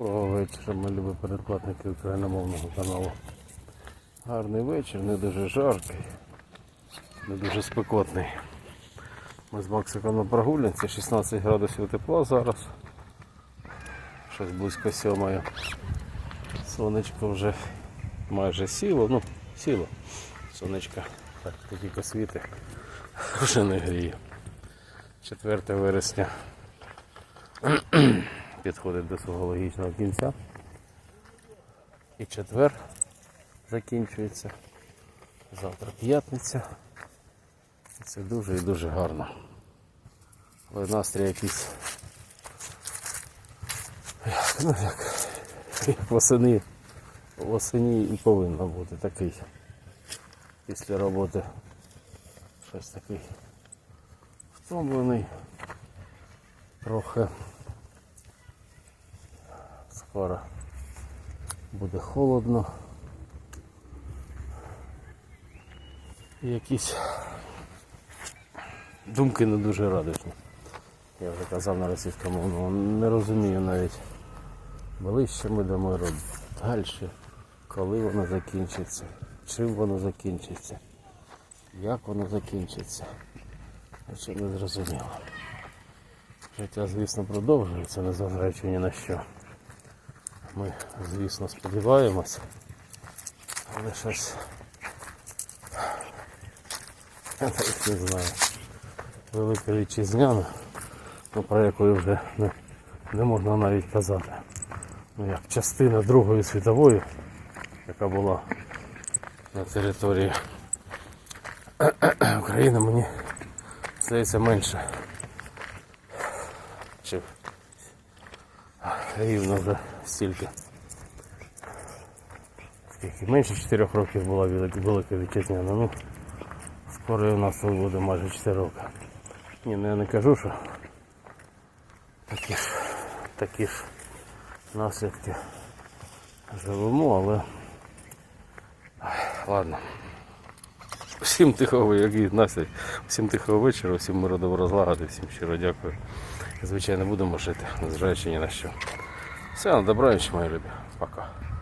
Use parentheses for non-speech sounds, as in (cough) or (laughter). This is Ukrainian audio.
Доброго вечора, мої любі передплатники україномовного каналу. Гарний вечір, не дуже жаркий, не дуже спекотний. Ми з Максиком на прогулянці, 16 градусів тепла зараз. Щось близько сьомої. Сонечко вже майже сіло, ну, сіло. Сонечко так тільки світи вже не гріє. 4 вересня підходить до свого логічного кінця. І четвер закінчується. Завтра п'ятниця. Це дуже і дуже гарно. Але настрій якийсь. як, Ну, як, як восени, восені і повинно бути такий. Після роботи щось такий втомлений. Трохи скоро буде холодно. І якісь думки не дуже радісні. Я вже казав на російському мовному, не розумію навіть ближче ми до миру, далі, коли воно закінчиться, чим воно закінчиться, як воно закінчиться. Ще не зрозуміло. Життя, звісно, продовжується, незважаючи ні на що. Ми, звісно, сподіваємось, але щось не знаю. Велика вітчизняна, ну, про яку вже не, не можна навіть казати. Ну як частина Другої світової, яка була на території (coughs) України, мені здається менше. Рівно вже стільки. Скільки? Менше 4 років була велика, вітчизняна. Ну, скоро у нас буде майже 4 роки. Ні, ну я не кажу, що такі ж, такі ж наслідки живемо, але Ай, ладно. Всім тихого, як і Настя, всім тихого вечора, всім миру добро злагоди, всім щиро дякую. Звичайно, будемо жити, незважаючи ні на що. Все, на добраніч, мої любі. Пока.